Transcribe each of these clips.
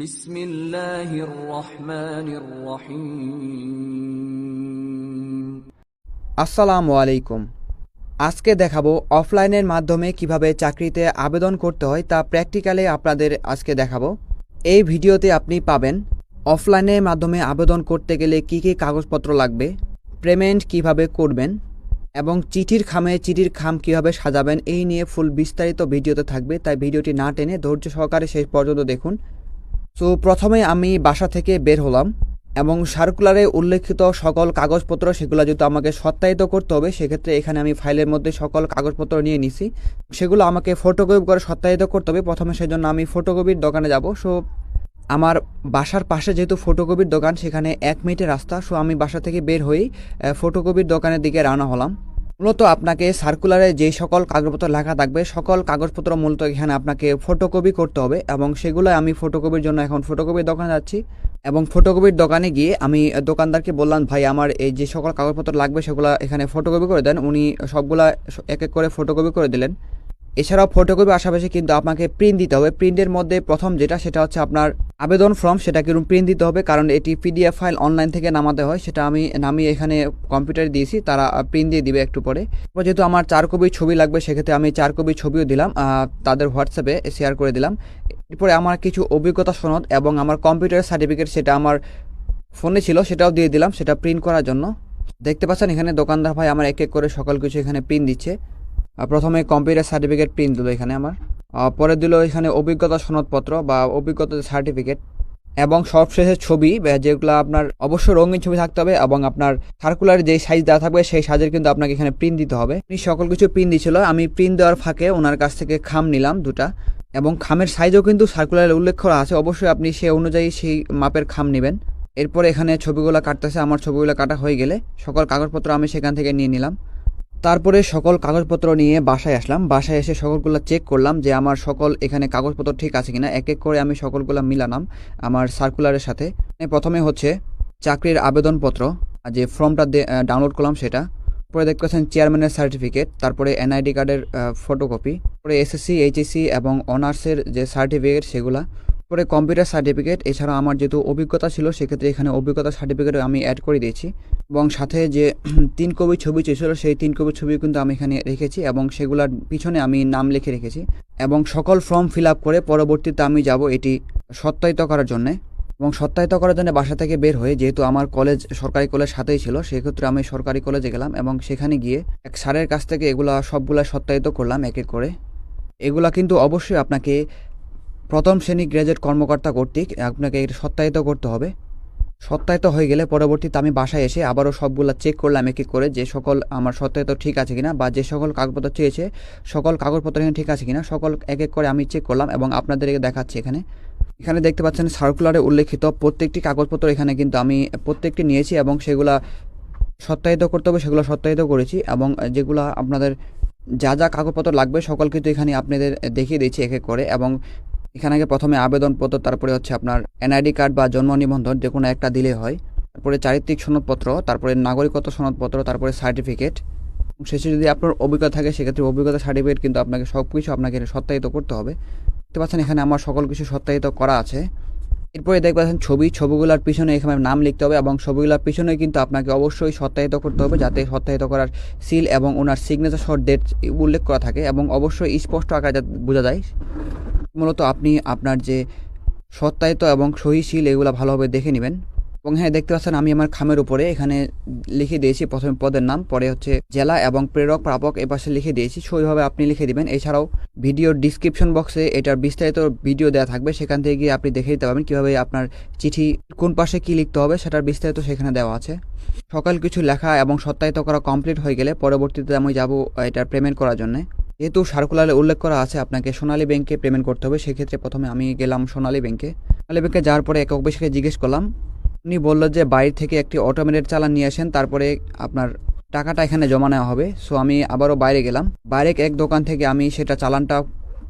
বিসমিল্লাহির রহমানির আসসালামু আলাইকুম। আজকে দেখাবো অফলাইনের মাধ্যমে কীভাবে চাকরিতে আবেদন করতে হয় তা প্র্যাকটিক্যালে আপনাদের আজকে দেখাবো। এই ভিডিওতে আপনি পাবেন অফলাইনের মাধ্যমে আবেদন করতে গেলে কি কি কাগজপত্র লাগবে, পেমেন্ট কীভাবে করবেন, এবং চিঠির খামে চিঠির খাম কীভাবে সাজাবেন এই নিয়ে ফুল বিস্তারিত ভিডিওতে থাকবে, তাই ভিডিওটি না টেনে ধৈর্য সহকারে শেষ পর্যন্ত দেখুন। সো প্রথমে আমি বাসা থেকে বের হলাম এবং সার্কুলারে উল্লেখিত সকল কাগজপত্র, সেগুলো যেহেতু আমাকে সত্যায়িত করতে হবে, সেক্ষেত্রে এখানে আমি ফাইলের মধ্যে সকল কাগজপত্র নিয়ে নিছি। সেগুলো আমাকে ফটোকপি করে সত্যায়িত করতে হবে। প্রথমে সেজন্য আমি ফটোকপির দোকানে যাব। সো আমার বাসার পাশে যেহেতু ফটোকপির দোকান, সেখানে এক মিনিটের রাস্তা। সো আমি বাসা থেকে বের হয়েই ফটোকপির দোকানের দিকে রওনা হলাম। মূলত আপনাকে সার্কুলারে যে সকল কাগজপত্র লেখা থাকবে, সকল কাগজপত্র মূলত এখানে আপনাকে ফটোকপি করতে হবে এবং সেগুলো আমি ফটোকপির জন্য এখন ফটোকপির দোকানে যাচ্ছি এবং ফটোকপির দোকানে গিয়ে আমি দোকানদারকে বললাম, ভাই, আমার এই যে সকল কাগজপত্র লাগবে সেগুলো এখানে ফটোকপি করে দেন। উনি সবগুলা এক এক করে ফটোকপি করে দিলেন। এছাড়াও ফটোকপি আশেপাশে কিন্তু আপনাকে প্রিন্ট দিতে হবে। প্রিন্টের মধ্যে প্রথম যেটা, সেটা হচ্ছে আপনার আবেদন ফর্ম সেটা কিন্তু প্রিন্ট দিতে হবে। কারণ এটি পিডিএফ ফাইল অনলাইন থেকে নামাতে হয়, সেটা আমি নামিয়ে এখানে কম্পিউটারে দিয়েছি, তারা প্রিন্ট দিয়ে দিবে একটু পরে। যেহেতু আমার চার কপি ছবি লাগবে, সেক্ষেত্রে আমি চার কপি ছবিও দিলাম তাদের হোয়াটসঅ্যাপে শেয়ার করে দিলাম। এরপরে আমার কিছু অভিজ্ঞতা সনদ এবং আমার কম্পিউটারের সার্টিফিকেট সেটা আমার ফোনে ছিল, সেটাও দিয়ে দিলাম, সেটা প্রিন্ট করার জন্য। দেখতে পাচ্ছেন এখানে দোকানদার ভাই আমার এক এক করে সকল কিছু এখানে প্রিন্ট দিচ্ছে। প্রথমে কম্পিউটার সার্টিফিকেট প্রিন্ট দিল এখানে আমার। পরে দিল এখানে অভিজ্ঞতা সনদপত্র বা অভিজ্ঞতা সার্টিফিকেট এবং সবশেষে ছবি যেগুলো আপনার অবশ্যই রঙিন ছবি থাকতে হবে এবং আপনার সার্কুলার যে সাইজ দেওয়া থাকবে সেই সাইজের কিন্তু আপনাকে এখানে প্রিন্ট দিতে হবে। উনি সকল কিছু প্রিন্ট দিয়েছিল, আমি প্রিন্ট দেওয়ার ফাঁকে ওনার কাছ থেকে খাম নিলাম দুটা এবং খামের সাইজও কিন্তু সার্কুলারে উল্লেখ করা আছে, অবশ্যই আপনি সেই অনুযায়ী সেই মাপের খাম নেবেন। এরপর এখানে ছবিগুলো কাটতেছে, আমার ছবিগুলো কাটা হয়ে গেলে সকল কাগজপত্র আমি সেখান থেকে নিয়ে নিলাম। তারপরে সকল কাগজপত্র নিয়ে বাসায় আসলাম। বাসায় এসে সকলগুলো চেক করলাম যে আমার সকল এখানে কাগজপত্র ঠিক আছে কিনা। এক এক করে আমি সকলগুলো মিলালাম আমার সার্কুলারের সাথে। প্রথমে হচ্ছে চাকরির আবেদনপত্র যে ফর্মটা ডাউনলোড করলাম সেটা। পরে দেখতে পাচ্ছেন চেয়ারম্যানের সার্টিফিকেট তারপরে এনআইডি কার্ডের ফটোকপি পরে এসএসসি এইচএসসি এবং অনার্সের যে সার্টিফিকেট সেগুলা। পরে কম্পিউটার সার্টিফিকেট এছাড়া আমার যেহেতু অভিজ্ঞতা ছিল, সেক্ষেত্রে এখানে অভিজ্ঞতা সার্টিফিকেট আমি অ্যাড করে দিয়েছি। এবং সাথে যে তিন কবি ছবি চেয়েছিল, সেই তিন কবি ছবি কিন্তু আমি এখানে রেখেছি এবং সেগুলোর পিছনে আমি নাম লিখে রেখেছি। এবং সকল ফর্ম ফিল আপ করে পরবর্তীতে আমি যাব এটি সত্যায়িত করার জন্যে। এবং সত্যায়িত করার জন্য বাসা থেকে বের হয়ে, যেহেতু আমার কলেজ সরকারি কলেজ সাথেই ছিল, সেক্ষেত্রে আমি সরকারি কলেজে গেলাম এবং সেখানে গিয়ে এক স্যারের কাছ থেকে এগুলা সবগুলা সত্যায়িত করলাম, এক এক করে। এগুলা কিন্তু অবশ্যই আপনাকে প্রথম শ্রেণি গ্র্যাজুয়েট কর্মকর্তা কর্তৃক আপনাকে সত্যায়িত করতে হবে। সত্যায়িত হয়ে গেলে পরবর্তীতে আমি বাসায় এসে আবারও সবগুলা চেক করলাম এক এক করে যে সকল আমার সত্যায়িত ঠিক আছে কিনা বা যে সকল কাগজপত্র চেয়েছে, সকল কাগজপত্র এখানে ঠিক আছে কিনা, সকল এক এক করে আমি চেক করলাম এবং আপনাদেরকে দেখাচ্ছি এখানে। এখানে দেখতে পাচ্ছেন সার্কুলারে উল্লেখিত প্রত্যেকটি কাগজপত্র এখানে কিন্তু আমি প্রত্যেকটি নিয়েছি এবং সেগুলা সত্যায়িত করতে হবে, সেগুলো সত্যায়িত করেছি এবং যেগুলো আপনাদের যা যা কাগজপত্র লাগবে সকল কিন্তু এখানে আপনাদের দেখিয়ে দিচ্ছি এক এক করে এবং এখানে আগে প্রথমে আবেদনপত্র তারপরে হচ্ছে আপনার এনআইডি কার্ড বা জন্ম নিবন্ধন, যে কোনো একটা দিলে হয়। তারপরে চারিত্রিক সনদপত্র, তারপরে নাগরিকত্ব সনদপত্র, তারপরে সার্টিফিকেট। শেষে যদি আপনার অভিজ্ঞতা থাকে, সেক্ষেত্রে অভিজ্ঞতা, সার্টিফিকেট কিন্তু আপনাকে সব কিছু আপনাকে সত্যায়িত করতে হবে। দেখতে পাচ্ছেন এখানে আমার সকল কিছু সত্যায়িত করা আছে। এরপরে দেখতে পাচ্ছেন ছবি, ছবিগুলোর পিছনে এখানে নাম লিখতে হবে এবং ছবিগুলোর পিছনে কিন্তু আপনাকে অবশ্যই সত্যায়িত করতে হবে যাতে সত্যায়িত করার সিল এবং ওনার সিগনেচার সহ ডেট উল্লেখ করা থাকে এবং অবশ্যই স্পষ্ট আকারে বোঝা যায়। মূলত আপনি আপনার যে সত্যায়িত এবং সহিশীল এগুলো ভালোভাবে দেখে নেবেন। এবং হ্যাঁ দেখতে পাচ্ছেন আমি আমার খামের উপরে এখানে লিখে দিয়েছি প্রথমে পদের নাম, পরে হচ্ছে জেলা এবং প্রেরক, প্রাপক এ পাশে লিখে দিয়েছি। সেইভাবে আপনি লিখে দিবেন। এছাড়াও ভিডিওর ডিসক্রিপশন বক্সে এটার বিস্তারিত ভিডিও দেওয়া থাকবে। সেখান থেকে গিয়ে আপনি দেখে দিতে পারবেন কীভাবে আপনার চিঠি কোন পাশে কী লিখতে হবে সেটার বিস্তারিত সেখানে দেওয়া আছে। সকাল কিছু লেখা এবং সত্যায়িত করা কমপ্লিট হয়ে গেলে পরবর্তীতে আমি যাব এটার পেমেন্ট করার জন্য। যেহেতু সার্কুলারে উল্লেখ করা আছে, আপনাকে সোনালী ব্যাংকে পেমেন্ট করতে হবে। সেক্ষেত্রে প্রথমে আমি গেলাম সোনালী ব্যাংকে। সোনালী ব্যাংকে যাওয়ার পরে এক অফিসকে জিজ্ঞেস করলাম, উনি বলল যে বাইরে থেকে একটি অটোমেটেড চালান নিয়ে আসেন, তারপরে আপনার টাকাটা এখানে জমা নেওয়া হবে। সো আমি আবারও বাইরে গেলাম। বাইরে এক দোকান থেকে আমি সেটা চালানটা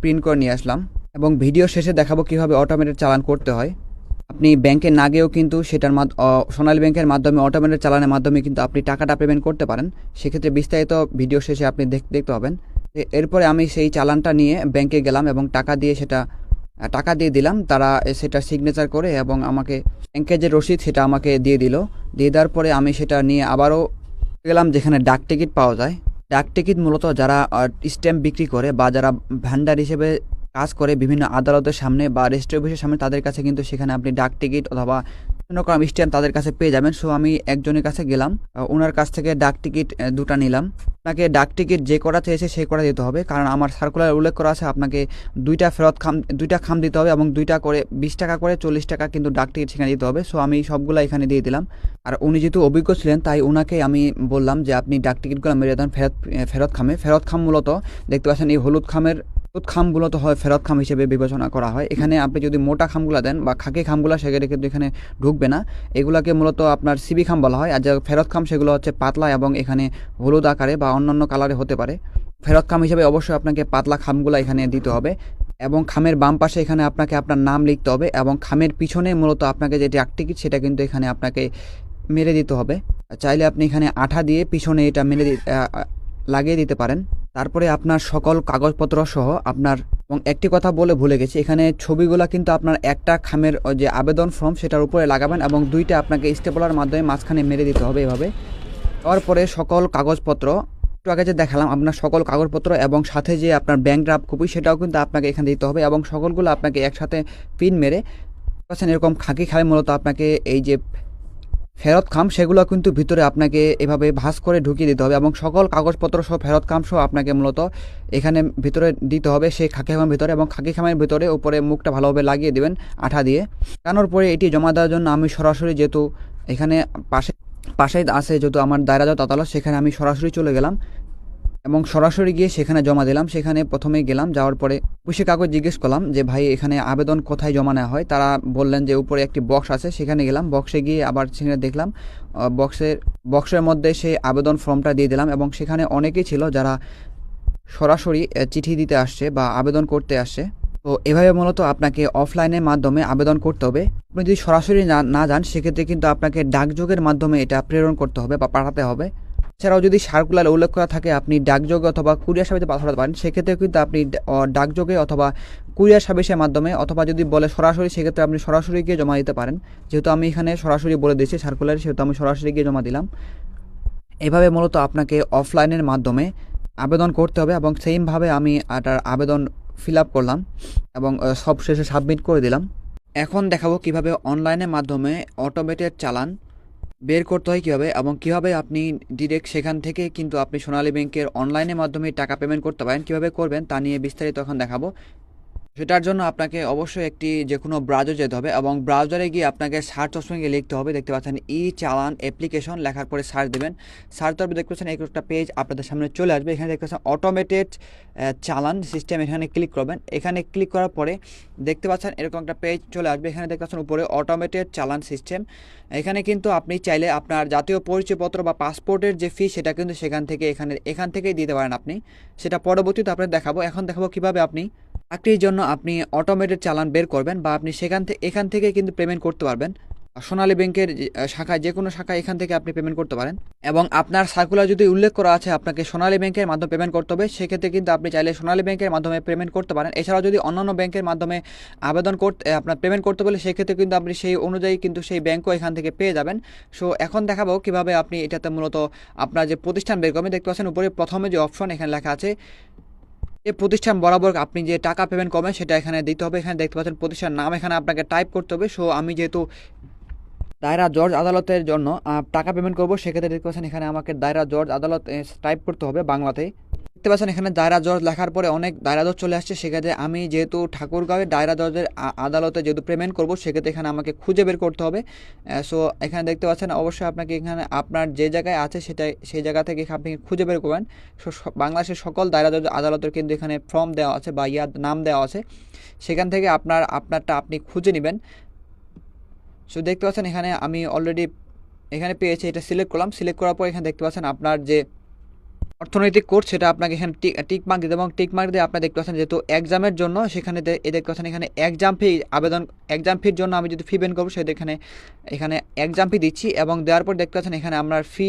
প্রিন্ট করে নিয়ে আসলাম এবং ভিডিও শেষে দেখাবো কীভাবে অটোমেটেড চালান করতে হয়। আপনি ব্যাংকে না গিয়েও কিন্তু সেটার সোনালী ব্যাংকের মাধ্যমে অটোমেটেড চালানের মাধ্যমে কিন্তু আপনি টাকাটা পেমেন্ট করতে পারেন। সেক্ষেত্রে বিস্তারিত ভিডিও শেষে আপনি দেখতে পাবেন। এরপরে আমি সেই চালানটা নিয়ে ব্যাংকে গেলাম এবং টাকা দিয়ে সেটা টাকা দিয়ে দিলাম। তারা সেটা সিগনেচার করে এবং আমাকে ব্যাংকের যে রসিদ সেটা আমাকে দিয়ে দিল। দিয়ে দেওয়ার পরে আমি সেটা নিয়ে আবারও গেলাম যেখানে ডাক টিকিট পাওয়া যায়। ডাক টিকিট মূলত যারা স্ট্যাম্প বিক্রি করে বা যারা ভান্ডার হিসেবে কাজ করে বিভিন্ন আদালতের সামনে বা রেজিস্ট্রি অফিসের সামনে, তাদের কাছে কিন্তু সেখানে আপনি ডাক টিকিট অথবা রকম স্ট্যাম্প তাদের কাছে পেয়ে যাবেন। সো আমি একজনের কাছে গেলাম ওনার কাছ থেকে ডাক টিকিট দুটা নিলাম। আপনাকে ডাক টিকিট যে করা চেয়েছে সেই করা দিতে হবে, কারণ আমার সার্কুলার উল্লেখ করা আছে, আপনাকে দুইটা ফেরত খাম, দুইটা খাম দিতে হবে এবং দুইটা করে, বিশ টাকা করে চল্লিশ টাকা কিন্তু ডাক টিকিট সেখানে দিতে হবে। সো আমি সবগুলো এখানে দিয়ে দিলাম। আর উনি যেহেতু অভিজ্ঞ ছিলেন, তাই ওনাকে আমি বললাম যে, আপনি ডাক টিকিটগুলো মেরে দেন ফেরত ফেরত খামে। ফেরত খাম মূলত, দেখতে পাচ্ছেন এই হলুদ খামের খামগুলো তো হয় ফেরত খাম হিসেবে বিবেচনা করা হয়। এখানে আপনি যদি মোটা খামগুলো দেন বা খাকি খামগুলো সেখানে কিন্তু এখানে ঢুকবে না। এগুলাকে মূলত আপনার সিবি খাম বলা হয়। আর যা ফেরত খাম, সেগুলো হচ্ছে পাতলা এবং এখানে হলুদ আকারে বা অন্যান্য কালারে হতে পারে। ফেরত খাম হিসেবে অবশ্যই আপনাকে পাতলা খামগুলো এখানে দিতে হবে এবং খামের বাম পাশে এখানে আপনাকে আপনার নাম লিখতে হবে এবং খামের পিছনে মূলত আপনাকে যে ডাক টিকিট, সেটা কিন্তু এখানে আপনাকে মেরে দিতে হবে। চাইলে আপনি এখানে আঠা দিয়ে পিছনে এটা মেরে লাগিয়ে দিতে পারেন। তারপরে আপনার সকল কাগজপত্র সহ আপনার, এবং একটি কথা বলে ভুলে গেছি, এখানে ছবিগুলো কিন্তু আপনার একটা খামের যে আবেদন ফর্ম সেটার উপরে লাগাবেন এবং দুইটা আপনাকে স্টেপলার মাধ্যমে মাঝখানে মেরে দিতে হবে এভাবে। তারপরে সকল কাগজপত্র, একটু আগে যে দেখালাম আপনার সকল কাগজপত্র এবং সাথে যে আপনার ব্যাংক ড্রাফট কপি সেটাও কিন্তু আপনাকে এখানে দিতে হবে এবং সকলগুলো আপনাকে একসাথে পিন মেরে এরকম খাকি খামে মূলত আপনাকে এই যে ফেরত খাম সেগুলো কিন্তু ভিতরে আপনাকে এভাবে ভাঁজ করে ঢুকিয়ে দিতে হবে এবং সকল কাগজপত্র সহ ফেরত খাম সহ আপনাকে মূলত এখানে ভিতরে দিতে হবে সেই খাকি খামের ভিতরে এবং খাকি খামের ভিতরে উপরে মুখটা ভালোভাবে লাগিয়ে দেবেন আঠা দিয়ে। লাগানোর পরে এটি জমা দেওয়ার জন্য আমি সরাসরি যেহেতু এখানে পাশে পাশে আছে যেহেতু আমার দায়রাজ তাতালা সেখানে আমি সরাসরি চলে গেলাম। এবং সরাসরি গিয়ে সেখানে জমা দিলাম। সেখানে প্রথমে গেলাম, যাওয়ার পরে অফিসে কাগজ জিজ্ঞেস করলাম যে, ভাই, এখানে আবেদন কোথায় জমা নেওয়া হয়? তারা বললেন যে, উপরে একটি বক্স আছে। সেখানে গেলাম, বক্সে গিয়ে আবার সেখানে দেখলাম বক্সের বক্সের মধ্যে সেই আবেদন ফর্মটা দিয়ে দিলাম এবং সেখানে অনেকেই ছিল যারা সরাসরি চিঠি দিতে আসছে বা আবেদন করতে আসছে। তো এভাবে মূলত আপনাকে অফলাইনের মাধ্যমে আবেদন করতে হবে। আপনি যদি সরাসরি না না যান, সেক্ষেত্রে কিন্তু আপনাকে ডাকযোগের মাধ্যমে এটা প্রেরণ করতে হবে বা পাঠাতে হবে। এছাড়াও যদি সার্কুলার উল্লেখ করা থাকে, আপনি ডাকযোগে অথবা কুরিয়ার সার্ভিসে পাঠাতে পারেন সেক্ষেত্রে কিন্তু আপনি ডাকযোগে অথবা কুরিয়ার সার্ভিসের মাধ্যমে অথবা যদি বলে সরাসরি, সেক্ষেত্রে আপনি সরাসরি গিয়ে জমা দিতে পারেন। যেহেতু আমি এখানে সরাসরি বলে দিয়েছি সার্কুলার, সেহেতু আমি সরাসরি গিয়ে জমা দিলাম। এভাবে মূলত আপনাকে অফলাইনের মাধ্যমে আবেদন করতে হবে এবং সেইমভাবে আমি এটার আবেদন ফিল আপ করলাম এবং সব শেষে সাবমিট করে দিলাম। এখন দেখাবো কীভাবে অনলাইনের মাধ্যমে অটোমেটেড চালান বের করতে হয় কীভাবে এবং কীভাবে আপনি ডিরেক্ট সেখান থেকে কিন্তু আপনি সোনালী ব্যাংকের অনলাইনের মাধ্যমে টাকা পেমেন্ট করতে পারেন, কীভাবে করবেন তা নিয়ে বিস্তারিত এখন দেখাবো। সেটার জন্য আপনাকে অবশ্যই একটি যে কোনো ব্রাউজার যেতে হবে এবং ব্রাউজারে গিয়ে আপনাকে সার্চ অপশনে গিয়ে লিখতে হবে। দেখতে পাচ্ছেন ই চালান অ্যাপ্লিকেশন লেখার পরে সার্চ দেবেন। সার্চ পর দেখতে পাচ্ছেন একটা পেজ আপনাদের সামনে চলে আসবে। এখানে দেখতে পাচ্ছেন অটোমেটেড চালান সিস্টেম এখানে ক্লিক করবেন। এখানে ক্লিক করার পরে দেখতে পাচ্ছেন এরকম একটা পেজ চলে আসবে। এখানে দেখতে পাচ্ছেন উপরে অটোমেটেড চালান সিস্টেম এখানে কিন্তু আপনি চাইলে আপনার জাতীয় পরিচয়পত্র বা পাসপোর্টের যে ফি সেটা কিন্তু সেখান থেকে এখানে, এখান থেকেই দিতে পারেন আপনি। সেটা পরবর্তীতে আপনার দেখাবো। এখন দেখাবো কীভাবে আপনি চাকরির জন্য আপনি অটোমেটেড চালান বের করবেন বা আপনি সেখান থেকে এখান থেকে কিন্তু পেমেন্ট করতে পারবেন। সোনালী ব্যাংকের শাখায়, যে কোনো শাখায় এখান থেকে আপনি পেমেন্ট করতে পারেন। এবং আপনার সার্কুলার যদি উল্লেখ করা আছে, আপনাকে সোনালী ব্যাংকের মাধ্যমে পেমেন্ট করতে হবে, সেক্ষেত্রে কিন্তু আপনি চাইলে সোনালী ব্যাংকের মাধ্যমে পেমেন্ট করতে পারেন। এছাড়াও যদি অন্যান্য ব্যাংকের মাধ্যমে আবেদন করতে আপনার পেমেন্ট করতে বলে, সেক্ষেত্রে কিন্তু আপনি সেই অনুযায়ী কিন্তু সেই ব্যাংকও এখান থেকে পেয়ে যাবেন। সো, এখন দেখাবো কীভাবে আপনি এটাতে মূলত আপনার যে প্রতিষ্ঠান বের করবেন। দেখতে পাচ্ছেন উপরে প্রথমে যে অপশন এখানে লেখা আছে যে প্রতিষ্ঠান বরাবর আপনি যে টাকা পেমেন্ট করবেন সেটা এখানে দিতে হবে। এখানে দেখতে পাচ্ছেন প্রতিষ্ঠান নাম এখানে আপনাকে টাইপ করতে হবে। সো আমি যেহেতু দায়রা জর্জ আদালতের জন্য টাকা পেমেন্ট করব, সেক্ষেত্রে দেখতে পাচ্ছেন এখানে আমাকে দায়রা জর্জ আদালত টাইপ করতে হবে বাংলাতে। দেখতে পাচ্ছেন এখানে দায়রা জজ লেখার পরে অনেক দায়রা জজ চলে আসছে। সেক্ষেত্রে আমি যেহেতু ঠাকুরগাঁওয়ের দায়রা জজের আদালতে যেহেতু পেমেন্ট করব, সেক্ষেত্রে এখানে আমাকে খুঁজে বের করতে হবে। সো এখানে দেখতে পাচ্ছেন অবশ্যই আপনাকে এখানে আপনার যে জায়গায় আছে সেটাই, সেই জায়গা থেকে আপনি খুঁজে বের করবেন। সো বাংলাদেশের সকল দায়রা জজ আদালতের কিন্তু এখানে ফর্ম দেওয়া আছে বা ইয়ার নাম দেওয়া আছে। সেখান থেকে আপনার, আপনারটা আপনি খুঁজে নেবেন। সো দেখতে পাচ্ছেন এখানে আমি অলরেডি এখানে পেয়েছি, এটা সিলেক্ট করলাম। সিলেক্ট করার পর এখানে দেখতে পাচ্ছেন আপনার যে অর্থনৈতিক কোর্স সেটা আপনাকে এখানে টিক মার্ক দিতে এবং টিক মার্ক দিয়ে আপনি দেখতে পাচ্ছেন যেহেতু এক্সামের জন্য সেখানে এ দেখতে পাচ্ছেন এখানে এক্সাম ফি আবেদন এক্সাম ফির জন্য আমি যদি ফি বেন করব সেটা এখানে এখানে এক্সাম ফি দিচ্ছি এবং দেওয়ার পর দেখতে পাচ্ছেন এখানে আমরা ফি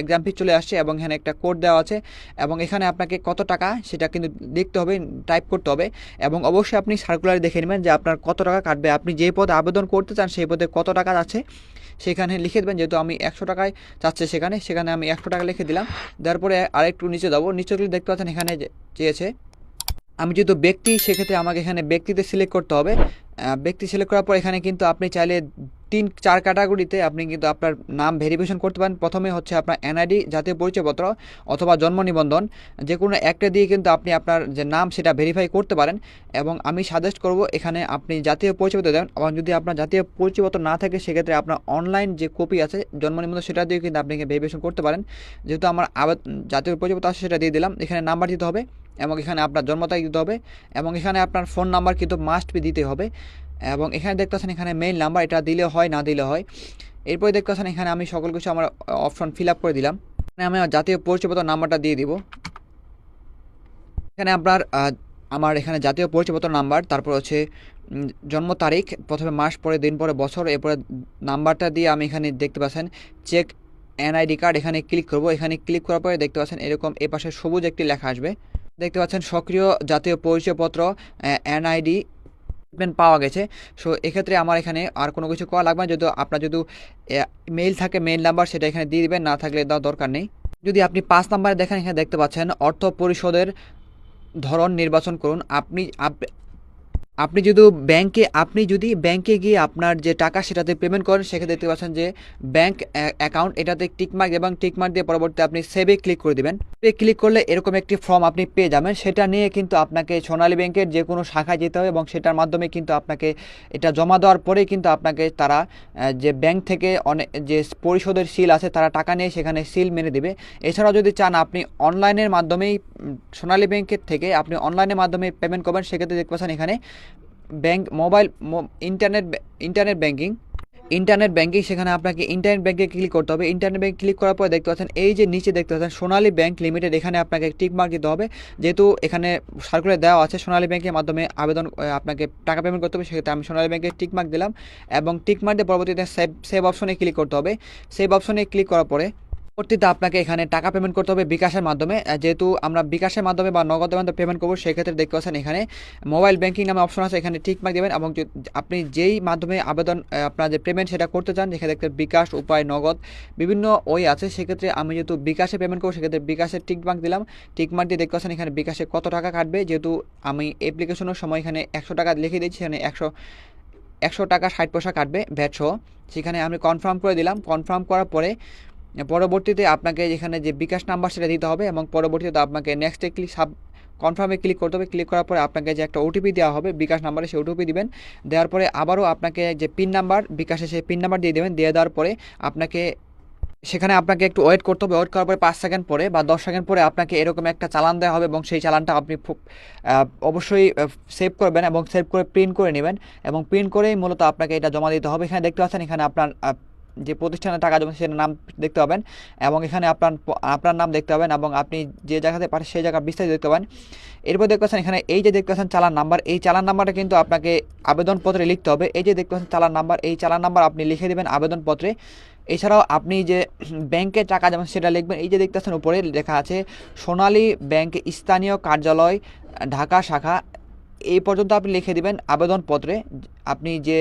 এক্সাম ফি চলে আসছে এবং এখানে একটা কোড দেওয়া আছে এবং এখানে আপনাকে কত টাকা সেটা কিন্তু দেখতে হবে টাইপ করতে হবে এবং অবশ্যই আপনি সার্কুলারে দেখে নেবেন যে আপনার কত টাকা কাটবে। আপনি যে পদে আবেদন করতে চান সেই পদে কত টাকা আছে সেখানে লিখে দেবেন, যেহেতু আমি একশো টাকায় চাচ্ছে সেখানে সেখানে আমি একশো টাকা লিখে দিলাম। দেওয়ার পরে আরেকটু নিচে যাব, নিচে গেলে দেখতে পাচ্ছেন এখানে চেয়েছে, আমি যেহেতু ব্যক্তি, সেক্ষেত্রে আমাকে এখানে ব্যক্তিতে সিলেক্ট করতে হবে। ব্যক্তি সিলেক্ট করার পর এখানে কিন্তু আপনি চাইলে তিন, চার ক্যাটাগরিতে আপনি কিন্তু আপনার নাম ভেরিফিকেশন করতে পারেন। প্রথমে হচ্ছে আপনার এনআইডি জাতীয় পরিচয়পত্র অথবা জন্ম নিবন্ধন। যে কোনো একটা দিয়ে কিন্তু আপনি আপনার যে নাম সেটা ভেরিফাই করতে পারেন এবং আমি সাজেস্ট করব এখানে আপনি জাতীয় পরিচয়পত্র দেন এবং যদি আপনার জাতীয় পরিচয়পত্র না থাকে সেক্ষেত্রে আপনার অনলাইন যে কপি আছে, জন্ম নিবন্ধন সেটা দিয়ে কিন্তু আপনি ভেরিফিকেশন করতে পারেন। যেহেতু আমার জাতীয় পরিচয়পত্র আছে সেটা দিয়ে দিলাম। এখানে নাম্বার দিতে হবে এবং এখানে আপনার জন্ম তারিখ দিতে হবে এবং এখানে আপনার ফোন নাম্বার কিন্তু মাস্ট বি দিতে হবে। এবং এখানে দেখতে পাচ্ছেন এখানে মেইল নাম্বার এটা দিলে হয়, না দিলে হয়। এরপরে দেখতে পাচ্ছেন এখানে আমি সকল কিছু আমার অপশন ফিল আপ করে দিলাম। এখানে আমি জাতীয় পরিচয়পত্র নাম্বারটা দিয়ে দিব। এখানে আপনার আমার এখানে জাতীয় পরিচয়পত্র নাম্বার তারপর হচ্ছে জন্ম তারিখ, প্রথমে মাস, পরে দিন, পরে বছর, এরপরে নাম্বারটা দিয়ে আমি এখানে দেখতে পাচ্ছেন চেক এনআইডি কার্ড এখানে ক্লিক করব। এখানে ক্লিক করার পরে দেখতে পাচ্ছেন এরকম এ পাশে সবুজ একটি লেখা আসবে। দেখতে পাচ্ছেন সক্রিয় জাতীয় পরিচয়পত্র এনআইডি পাওয়া গেছে। সো এক্ষেত্রে আমার এখানে আর কোনো কিছু করা লাগবে না। যদি আপনার যদি মেইল থাকে মেইল নাম্বার সেটা এখানে দিয়ে দেবেন। না থাকলে দেওয়া দরকার নেই। যদি আপনি পাঁচ নাম্বারে দেখেন, এখানে দেখতে পাচ্ছেন, অর্থ পরিশোধের ধরন নির্বাচন করুন। আপনি, আপ- আপনি যদি ব্যাংকে, আপনি যদি ব্যাংকে গিয়ে আপনার যে টাকা সেটাতে পেমেন্ট করেন সেক্ষেত্রে দেখতে পাচ্ছেন যে ব্যাংক অ্যাকাউন্ট এটাতে টিকমার্ক এবং টিকমার্ক দিয়ে পরবর্তী আপনি সেভে ক্লিক করে দেবেন। সেভে ক্লিক করলে এরকম একটি ফর্ম আপনি পেয়ে যাবেন। সেটা নিয়ে কিন্তু আপনাকে সোনালী ব্যাংকের যে কোনো শাখায় যেতে হবে এবং সেটার মাধ্যমে কিন্তু আপনাকে এটা জমা দেওয়ার পরেই কিন্তু আপনাকে তারা যে ব্যাংক থেকে অনেক যে পরিশোধের সিল আছে তারা টাকা নিয়ে সেখানে সিল মেরে দেবে। এছাড়াও যদি চান আপনি অনলাইনের মাধ্যমেই, সোনালী ব্যাংকের থেকে আপনি অনলাইনের মাধ্যমে পেমেন্ট করবেন, সেক্ষেত্রে দেখতে পাচ্ছেন এখানে bank mobile internet internet banking internet banking সেখানে আপনাকে ইন্টারনেট ব্যাংকে ক্লিক করতে হবে। ইন্টারনেট ব্যাংক ক্লিক করার পর দেখতে পাচ্ছেন, এই যে নিচে দেখতে পাচ্ছেন, সোনালী ব্যাংক লিমিটেড এখানে আপনাকে টিক মার্ক দিতে হবে। যেহেতু এখানে সার্কুলার দেওয়া আছে সোনালী ব্যাংকের মাধ্যমে আবেদন আপনাকে টাকা পেমেন্ট করতে হবে, সেক্ষেত্রে আমি সোনালী ব্যাংকে টিক মার্ক দিলাম এবং টিক মার্ক দিয়ে পরবর্তীতে সেভ সেভ অপশনে ক্লিক করতে হবে। সেভ অপশনে ক্লিক করার পরে পরবর্তীতে আপনাকে এখানে টাকা পেমেন্ট করতে হবে বিকাশের মাধ্যমে। যেহেতু আমরা বিকাশের মাধ্যমে বা নগদের মাধ্যমে পেমেন্ট করব, সেক্ষেত্রে দেখতে পাচ্ছেন এখানে মোবাইল ব্যাংকিং নামে অপশন আছে, এখানে ঠিক মার্ক দেবেন এবং আপনি যেই মাধ্যমে আবেদন আপনার যে পেমেন্ট সেটা করতে চান যেখানে দেখতে বিকাশ, উপায়, নগদ বিভিন্ন ওই আছে। সেক্ষেত্রে আমি যেহেতু বিকাশে পেমেন্ট করব, সেক্ষেত্রে বিকাশের টিক মার্ক দিলাম। টিক মার্ক দিয়ে দেখতে পাচ্ছেন এখানে বিকাশে কত টাকা কাটবে। যেহেতু আমি অ্যাপ্লিকেশনের সময় এখানে একশো টাকা লিখে দিয়েছি এখানে একশো একশো টাকা ষাট পয়সা কাটবে ভ্যাট সহ। সেখানে আমি কনফার্ম করে দিলাম। কনফার্ম করার পরে পরবর্তীতে আপনাকে এখানে যে বিকাশ নাম্বার সেটা দিতে হবে এবং পরবর্তীতে আপনাকে নেক্সটে ক্লিক সাব কনফার্মে ক্লিক করতে হবে। ক্লিক করার পরে আপনাকে যে একটা ওটিপি দেওয়া হবে, বিকাশ নাম্বারে সেই ওটিপি দিবেন। দেওয়ার পরে আবারও আপনাকে যে পিন নাম্বার, বিকাশে সেই পিন নাম্বার দিয়ে দেবেন। দিয়ে দেওয়ার পরে আপনাকে সেখানে আপনাকে একটু ওয়েট করতে হবে। ওয়েট করার পরে পাঁচ সেকেন্ড পরে বা দশ সেকেন্ড পরে আপনাকে এরকম একটা চালান দেওয়া হবে এবং সেই চালানটা আপনি অবশ্যই সেভ করবেন এবং সেভ করে প্রিন্ট করে নেবেন এবং প্রিন্ট করেই মূলত আপনাকে এটা জমা দিতে হবে। এখানে দেখতে পাচ্ছেন, এখানে আপনার যে প্রতিষ্ঠানে টাকা জমা সেটার নাম দেখতে পাবেন এবং এখানে আপনার আপনার নাম দেখতে পাবেন এবং আপনি যে জায়গাতে পারেন সেই জায়গা বিস্তারিত দেখতে পাবেন। এরপর দেখতে পাচ্ছেন এখানে এই যে দেখতে পাচ্ছেন চালান নাম্বার, এই চালান নাম্বারটা কিন্তু আপনাকে আবেদনপত্রে লিখতে হবে। এই যে দেখতে পাচ্ছেন চালান নাম্বার, এই চালান নাম্বার আপনি লিখে দেবেন আবেদনপত্রে। এছাড়াও আপনি যে ব্যাংকে টাকা যেমন সেটা লিখবেন। এই যে দেখতে পাচ্ছেন উপরে লেখা আছে, সোনালী ব্যাংক স্থানীয় কার্যালয়, ঢাকা শাখা। এই পর্যন্ত আপনি লিখে দিবেন আবেদনপত্রে। আপনি যে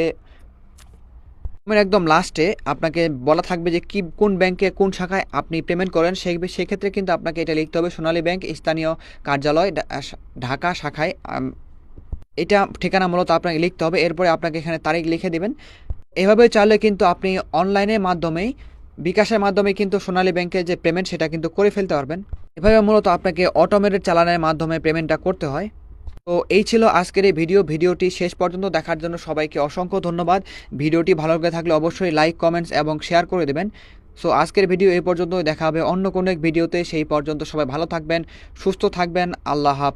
ফর্মের একদম লাস্টে আপনাকে বলা থাকবে যে কি, কোন ব্যাংকে কোন শাখায় আপনি পেমেন্ট করেন, সেই সেক্ষেত্রে কিন্তু আপনাকে এটা লিখতে হবে সোনালী ব্যাংক স্থানীয় কার্যালয় ঢাকা শাখায়। এটা ঠিকানা মূলত আপনাকে লিখতে হবে, এরপরে আপনাকে এখানে তারিখ লিখে দেবেন। এভাবে চাইলে কিন্তু আপনি অনলাইনের মাধ্যমেই, বিকাশের মাধ্যমে কিন্তু সোনালী ব্যাংকের যে পেমেন্ট সেটা কিন্তু করে ফেলতে পারবেন। এভাবে মূলত আপনাকে অটোমেটেড চালানের মাধ্যমে পেমেন্টটা করতে হয়। তো এই ছিল আজকের এই ভিডিও। ভিডিওটি শেষ পর্যন্ত দেখার জন্য সবাইকে অসংখ্য ধন্যবাদ। ভিডিওটি ভালো লাগে থাকলে অবশ্যই লাইক, কমেন্টস এবং শেয়ার করে দেবেন। সো আজকের ভিডিও এই পর্যন্তই। দেখা হবে অন্য কোনো এক ভিডিওতে। সেই পর্যন্ত সবাই ভালো থাকবেন, সুস্থ থাকবেন। আল্লাহ হাফেজ।